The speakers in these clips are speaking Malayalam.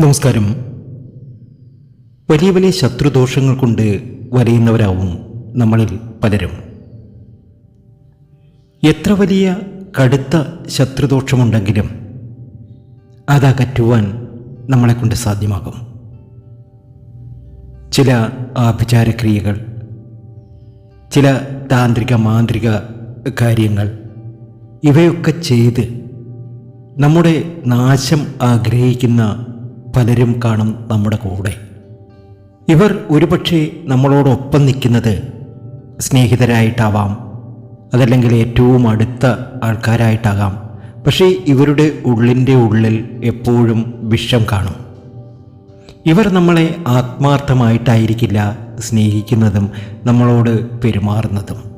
നമസ്കാരം. വലിയ വലിയ ശത്രുദോഷങ്ങൾ കൊണ്ട് വലയുന്നവരാവും നമ്മളിൽ പലരും. എത്ര വലിയ കടുത്ത ശത്രുദോഷമുണ്ടെങ്കിലും അതകറ്റുവാൻ നമ്മളെക്കൊണ്ട് സാധ്യമാകും. ചില ആഭിചാരക്രിയകൾ ചില താന്ത്രിക മാന്ത്രിക കാര്യങ്ങൾ ഇവയൊക്കെ ചെയ്ത് നമ്മുടെ നാശം ആഗ്രഹിക്കുന്ന പലരും കാണും നമ്മുടെ കൂടെ. ഇവർ ഒരുപക്ഷെ നമ്മളോടൊപ്പം നിൽക്കുന്നത് സ്നേഹിതരായിട്ടാവാം അതല്ലെങ്കിൽ ഏറ്റവും അടുത്ത ആൾക്കാരായിട്ടാകാം. പക്ഷേ ഇവരുടെ ഉള്ളിന്റെ ഉള്ളിൽ എപ്പോഴും വിഷം കാണും. ഇവർ നമ്മളെ ആത്മാർത്ഥമായിട്ടായിരിക്കില്ല സ്നേഹിക്കുന്നതും നമ്മളോട് പെരുമാറുന്നതും.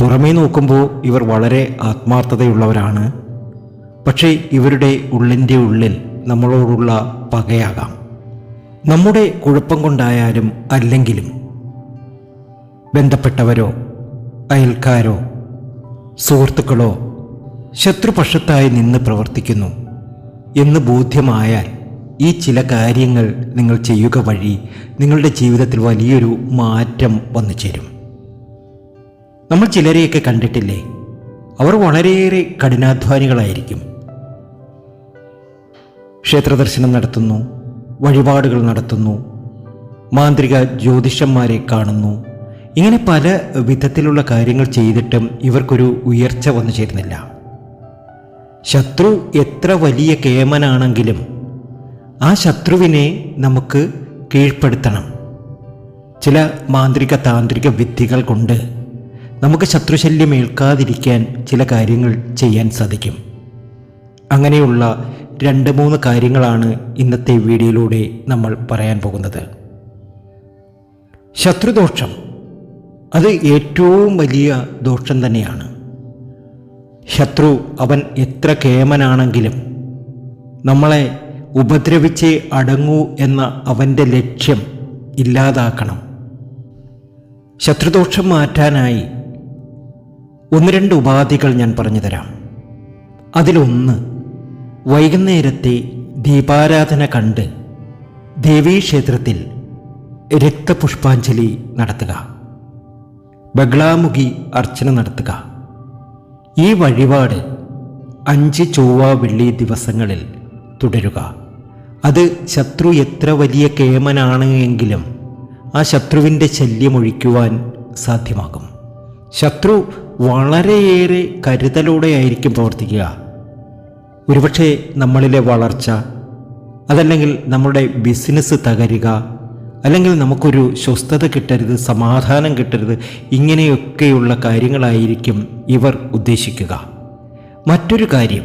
പുറമേ നോക്കുമ്പോൾ ഇവർ വളരെ ആത്മാർത്ഥതയുള്ളവരാണ്. പക്ഷേ ഇവരുടെ ഉള്ളിന്റെ ഉള്ളിൽ നമ്മളോടുള്ള പകയാകാം. നമ്മുടെ കുഴപ്പം കൊണ്ടായാലും അല്ലെങ്കിലും ബന്ധപ്പെട്ടവരോ അയൽക്കാരോ സുഹൃത്തുക്കളോ ശത്രുപക്ഷത്തായി നിന്ന് പ്രവർത്തിക്കുന്നു എന്ന് ബോധ്യമായാൽ ഈ ചില കാര്യങ്ങൾ നിങ്ങൾ ചെയ്യുക വഴി നിങ്ങളുടെ ജീവിതത്തിൽ വലിയൊരു മാറ്റം വന്നു ചേരും. നമ്മൾ ചിലരെയൊക്കെ കണ്ടിട്ടില്ലേ? അവർ വളരെയേറെ കഠിനാധ്വാനികളായിരിക്കും. ക്ഷേത്രദർശനം നടത്തുന്നു വഴിപാടുകൾ നടത്തുന്നു മാന്ത്രിക ജ്യോതിഷന്മാരെ കാണുന്നു. ഇങ്ങനെ പല വിധത്തിലുള്ള കാര്യങ്ങൾ ചെയ്തിട്ടും ഇവർക്കൊരു ഉയർച്ച വന്നു ചേരുന്നില്ല. ശത്രു എത്ര വലിയ കേമനാണെങ്കിലും ആ ശത്രുവിനെ നമുക്ക് കീഴ്പ്പെടുത്തണം. ചില മാന്ത്രിക താന്ത്രിക വിദ്യകൾ കൊണ്ട് നമുക്ക് ശത്രുശല്യം ഏൽക്കാതിരിക്കാൻ ചില കാര്യങ്ങൾ ചെയ്യാൻ സാധിക്കും. അങ്ങനെയുള്ള രണ്ട് മൂന്ന് കാര്യങ്ങളാണ് ഇന്നത്തെ വീഡിയോയിലൂടെ നമ്മൾ പറയാൻ പോകുന്നത്. ശത്രുദോഷം. അത് ഏറ്റവും വലിയ ദോഷം തന്നെയാണ്. ശത്രു അവൻ എത്ര കേമനാണെങ്കിലും നമ്മളെ ഉപദ്രവിച്ച് അടങ്ങൂ എന്ന അവന്റെ ലക്ഷ്യം ഇല്ലാതാക്കണം. ശത്രുദോഷം മാറ്റാനായി ഒന്ന് രണ്ട് ഉപാധികൾ ഞാൻ പറഞ്ഞു തരാം. അതിലൊന്ന് വൈകുന്നേരത്തെ ദീപാരാധന കണ്ട് ദേവീക്ഷേത്രത്തിൽ രക്തപുഷ്പാഞ്ജലി നടത്തുക. ബഗ്ലാമുഖി അർച്ചന നടത്തുക. ഈ വഴിപാട് അഞ്ച് ചൊവ്വ വെള്ളി ദിവസങ്ങളിൽ തുടരുക. അത് ശത്രു എത്ര വലിയ കേമനാണ് എങ്കിലും ആ ശത്രുവിന്റെ ശല്യമൊഴിക്കുവാൻ സാധ്യമാകും. ശത്രു വളരെയേറെ കരുതലോടെയായിരിക്കും പ്രവർത്തിക്കുക. ഒരുപക്ഷെ നമ്മളിലെ വളർച്ച അതല്ലെങ്കിൽ നമ്മുടെ ബിസിനസ് തകരുക അല്ലെങ്കിൽ നമുക്കൊരു സ്വസ്ഥത കിട്ടരുത് സമാധാനം കിട്ടരുത് ഇങ്ങനെയൊക്കെയുള്ള കാര്യങ്ങളായിരിക്കും ഇവർ ഉദ്ദേശിക്കുക. മറ്റൊരു കാര്യം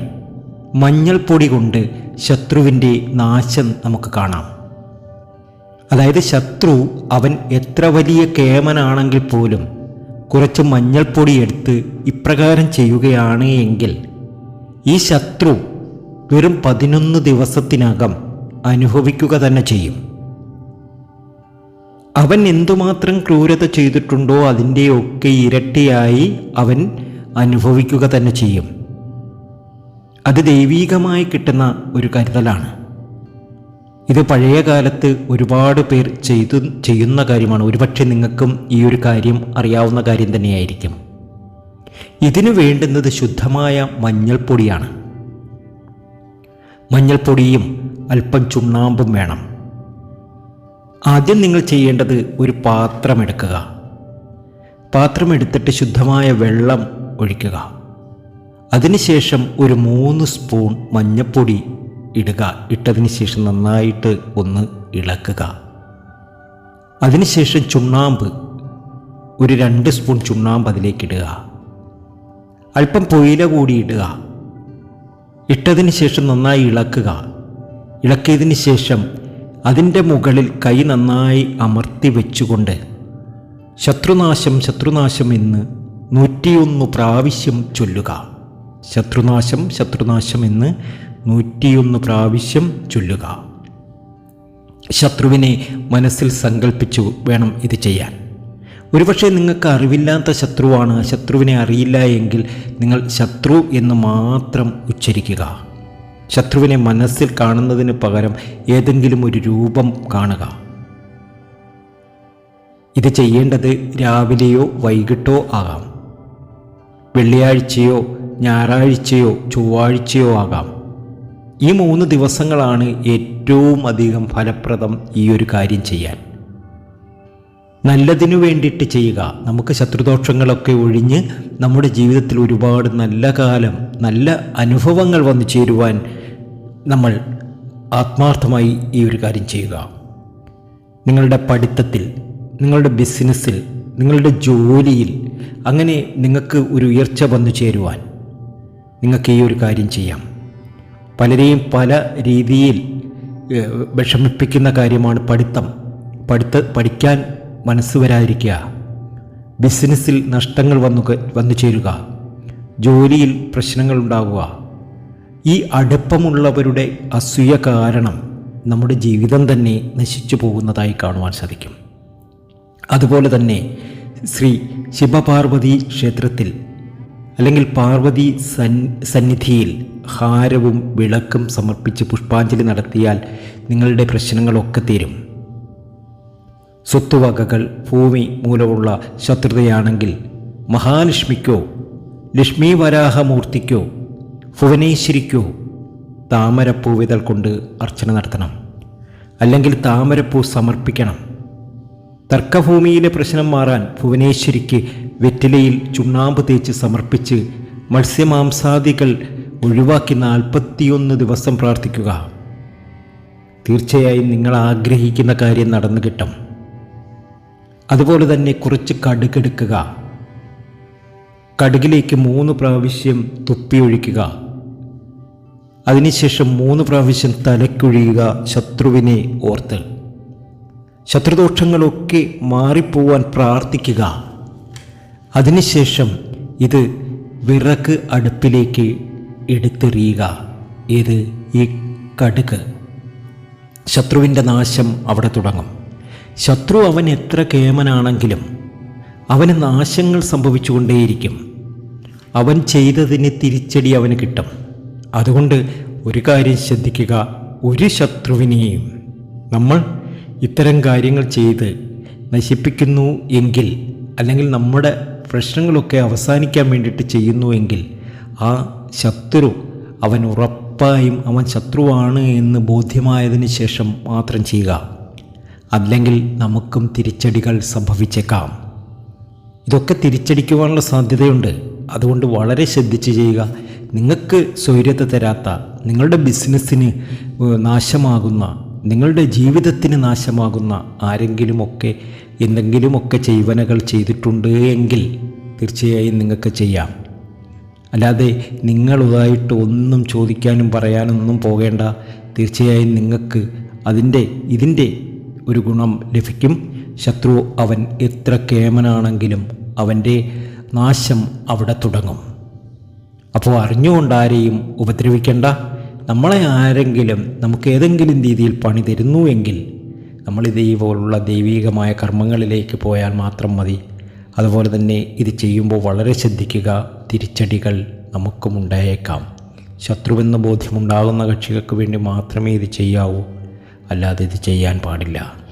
മഞ്ഞൾപ്പൊടി കൊണ്ട് ശത്രുവിന്റെ നാശം നമുക്ക് കാണാം. അതായത് ശത്രു അവൻ എത്ര വലിയ കേമനാണെങ്കിൽ പോലും കുറച്ച് മഞ്ഞൾപ്പൊടി എടുത്ത് ഇപ്രകാരം ചെയ്യുകയാണ് എങ്കിൽ ഈ ശത്രു വെറും പതിനൊന്ന് ദിവസത്തിനകം അനുഭവിക്കുക തന്നെ ചെയ്യും. അവൻ എന്തുമാത്രം ക്രൂരത ചെയ്തിട്ടുണ്ടോ അതിന്റെയൊക്കെ ഇരട്ടിയായി അവൻ അനുഭവിക്കുക തന്നെ ചെയ്യും. അത് ദൈവീകമായി കിട്ടുന്ന ഒരു കരുതലാണ്. ഇത് പഴയ കാലത്ത് ഒരുപാട് പേർ ചെയ്തു ചെയ്യുന്ന കാര്യമാണ്. ഒരുപക്ഷെ നിങ്ങൾക്കും ഈ ഒരു കാര്യം അറിയാവുന്ന കാര്യം തന്നെയായിരിക്കും. ഇതിനു വേണ്ടുന്നത് ശുദ്ധമായ മഞ്ഞൾപ്പൊടിയാണ്. മഞ്ഞൾപ്പൊടിയും അല്പം ചുണ്ണാമ്പും വേണം. ആദ്യം നിങ്ങൾ ചെയ്യേണ്ടത് ഒരു പാത്രമെടുക്കുക പാത്രമെടുത്തിട്ട് ശുദ്ധമായ വെള്ളം ഒഴിക്കുക. അതിനുശേഷം ഒരു മൂന്ന് സ്പൂൺ മഞ്ഞൾപ്പൊടി ഇടുക. ഇട്ടതിന് ശേഷം നന്നായിട്ട് ഒന്ന് ഇളക്കുക. അതിനുശേഷം ചുണ്ണാമ്പ് ഒരു രണ്ട് സ്പൂൺ ചുണ്ണാമ്പ് അതിലേക്ക് ഇടുക. അല്പം പൊയില കൂടി ഇടുക. ഇട്ടതിന് ശേഷം നന്നായി ഇളക്കുക. ഇളക്കിയതിന് ശേഷം അതിന്റെ മുകളിൽ കൈ നന്നായി അമർത്തി വെച്ചുകൊണ്ട് ശത്രുനാശം ശത്രുനാശം എന്ന് നൂറ്റിയൊന്ന് പ്രാവശ്യം ചൊല്ലുക. ശത്രുനാശം ശത്രുനാശം എന്ന് നൂറ്റിയൊന്ന് പ്രാവശ്യം ചൊല്ലുക. ശത്രുവിനെ മനസ്സിൽ സങ്കല്പിച്ചു വേണം ഇത് ചെയ്യാൻ. ഒരുപക്ഷെ നിങ്ങൾക്ക് അറിവില്ലാത്ത ശത്രുവാണ്. ശത്രുവിനെ അറിയില്ല എങ്കിൽ നിങ്ങൾ ശത്രു എന്ന് മാത്രം ഉച്ചരിക്കുക. ശത്രുവിനെ മനസ്സിൽ കാണുന്നതിന് പകരം ഏതെങ്കിലും ഒരു രൂപം കാണുക. ഇത് ചെയ്യേണ്ടത് രാവിലെയോ വൈകിട്ടോ ആകാം. വെള്ളിയാഴ്ചയോ ഞായറാഴ്ചയോ ചൊവ്വാഴ്ചയോ ആകാം. ഈ മൂന്ന് ദിവസങ്ങളാണ് ഏറ്റവും അധികം ഫലപ്രദം ഈ ഒരു കാര്യം ചെയ്യാൻ. നല്ലതിനു വേണ്ടിയിട്ട് ചെയ്യുക. നമുക്ക് ശത്രുദോഷങ്ങളൊക്കെ ഒഴിഞ്ഞ് നമ്മുടെ ജീവിതത്തിൽ ഒരുപാട് നല്ല കാലം നല്ല അനുഭവങ്ങൾ വന്നു ചേരുവാൻ നമ്മൾ ആത്മാർത്ഥമായി ഈ ഒരു കാര്യം ചെയ്യുക. നിങ്ങളുടെ പഠിത്തത്തിൽ നിങ്ങളുടെ ബിസിനസ്സിൽ നിങ്ങളുടെ ജോലിയിൽ അങ്ങനെ നിങ്ങൾക്ക് ഒരു ഉയർച്ച വന്നു ചേരുവാൻ നിങ്ങൾക്ക് ഈ ഒരു കാര്യം ചെയ്യാം. പലരെയും പല രീതിയിൽ വിഷമിപ്പിക്കുന്ന കാര്യമാണ് പഠിത്തം. പഠിത്ത പഠിക്കാൻ മനസ്സ് വരാതിരിക്കുക ബിസിനസ്സിൽ നഷ്ടങ്ങൾ വന്നു വന്നു ചേരുക. ജോലിയിൽ പ്രശ്നങ്ങൾ ഉണ്ടാകുക ഈ അടുപ്പമുള്ളവരുടെ അസൂയ കാരണം നമ്മുടെ ജീവിതം തന്നെ നശിച്ചു പോകുന്നതായി കാണുവാൻ സാധിക്കും. അതുപോലെ തന്നെ ശ്രീ ശിവപാർവതി ക്ഷേത്രത്തിൽ അല്ലെങ്കിൽ പാർവതി സൻ സന്നിധിയിൽ ഹാരവും വിളക്കും സമർപ്പിച്ച് പുഷ്പാഞ്ജലി നടത്തിയാൽ നിങ്ങളുടെ പ്രശ്നങ്ങളൊക്കെ തീരും. സ്വത്തുവകകൾ ഭൂമി മൂലമുള്ള ശത്രുതയാണെങ്കിൽ മഹാലക്ഷ്മിക്കോ ലക്ഷ്മി വരാഹമൂർത്തിക്കോ ഭുവനേശ്വരിക്കോ താമരപ്പൂവിതൾ കൊണ്ട് അർച്ചന നടത്തണം. അല്ലെങ്കിൽ താമരപ്പൂ സമർപ്പിക്കണം. തർക്കഭൂമിയിലെ പ്രശ്നം മാറാൻ ഭുവനേശ്വരിക്ക് വെറ്റിലയിൽ ചുണ്ണാമ്പ് തേച്ച് സമർപ്പിച്ച് മത്സ്യമാംസാദികൾ ഒഴിവാക്കി നാൽപ്പത്തിയൊന്ന് ദിവസം പ്രാർത്ഥിക്കുക. തീർച്ചയായും നിങ്ങൾ ആഗ്രഹിക്കുന്ന കാര്യം നടന്നു കിട്ടും അതുപോലെ തന്നെ കുറച്ച് കടുകെടുക്കുക കടുകിലേക്ക് മൂന്ന് പ്രാവശ്യം തുപ്പിയൊഴിക്കുക അതിനുശേഷം മൂന്ന് പ്രാവശ്യം തലക്കൊഴിയുക ശത്രുവിനെ ഓർത്ത്. ശത്രുദോഷങ്ങളൊക്കെ മാറിപ്പോവാൻ പ്രാർത്ഥിക്കുക. അതിനുശേഷം ഇത് വിറക് അടുപ്പിലേക്ക് എടുത്തെറിയുക. ഏത് ഈ കടുക്. ശത്രുവിന്റെ നാശം അവിടെ തുടങ്ങും. ശത്രു അവൻ എത്ര കേമനാണെങ്കിലും അവന് നാശങ്ങൾ സംഭവിച്ചുകൊണ്ടേയിരിക്കും. അവൻ ചെയ്തതിന് തിരിച്ചടി അവന് കിട്ടും. അതുകൊണ്ട് ഒരു കാര്യം ശ്രദ്ധിക്കുക ഒരു ശത്രുവിനെയും നമ്മൾ ഇത്തരം കാര്യങ്ങൾ ചെയ്ത് നശിപ്പിക്കുന്നു എങ്കിൽ അല്ലെങ്കിൽ നമ്മുടെ പ്രശ്നങ്ങളൊക്കെ അവസാനിക്കാൻ വേണ്ടിയിട്ട് ചെയ്യുന്നു എങ്കിൽ ആ ശത്രു അവൻ ഉറപ്പായും അവൻ ശത്രുവാണ് എന്ന് ബോധ്യമായതിന് ശേഷം മാത്രം ചെയ്യുക. അല്ലെങ്കിൽ നമുക്കും തിരിച്ചടികൾ സംഭവിച്ചേക്കാം. ഇതൊക്കെ തിരിച്ചടിക്കുവാനുള്ള സാധ്യതയുണ്ട്. അതുകൊണ്ട് വളരെ ശ്രദ്ധിച്ച് ചെയ്യുക. നിങ്ങൾക്ക് സ്വൈര്യത തരാത്ത നിങ്ങളുടെ ബിസിനസ്സിന് നാശമാകുന്ന നിങ്ങളുടെ ജീവിതത്തിന് നാശമാകുന്ന ആരെങ്കിലുമൊക്കെ എന്തെങ്കിലുമൊക്കെ ചെയ്വനകൾ ചെയ്തിട്ടുണ്ട് എങ്കിൽ തീർച്ചയായും നിങ്ങൾക്ക് ചെയ്യാം. അല്ലാതെ നിങ്ങളുമായിട്ട് ഒന്നും ചോദിക്കാനും പറയാനൊന്നും പോകേണ്ട. തീർച്ചയായും നിങ്ങൾക്ക് അതിന്റെ ഇതിന്റെ ഒരു ഗുണം ലഭിക്കും. ശത്രു അവൻ എത്ര കേമനാണെങ്കിലും അവന്റെ നാശം അവിടെ തുടങ്ങും. അപ്പോൾ അറിഞ്ഞുകൊണ്ട് ആരെയും ഉപദ്രവിക്കേണ്ട. നമ്മളെ ആരെങ്കിലും നമുക്ക് ഏതെങ്കിലും രീതിയിൽ പണി തരുന്നു എങ്കിൽ നമ്മൾ ഇതേപോലുള്ള ദൈവീകമായ കർമ്മങ്ങളിലേക്ക് പോയാൽ മാത്രം മതി. അതുപോലെ തന്നെ ഇത് ചെയ്യുമ്പോൾ വളരെ ശ്രദ്ധിക്കുക തിരിച്ചടികൾ നമുക്കും ഉണ്ടായേക്കാം. ശത്രുവെന്ന ബോധ്യമുണ്ടാകുന്ന കക്ഷികൾക്ക് വേണ്ടി മാത്രമേ ഇത് ചെയ്യാവൂ. അല്ലാതെ ഇത് ചെയ്യാൻ പാടില്ല.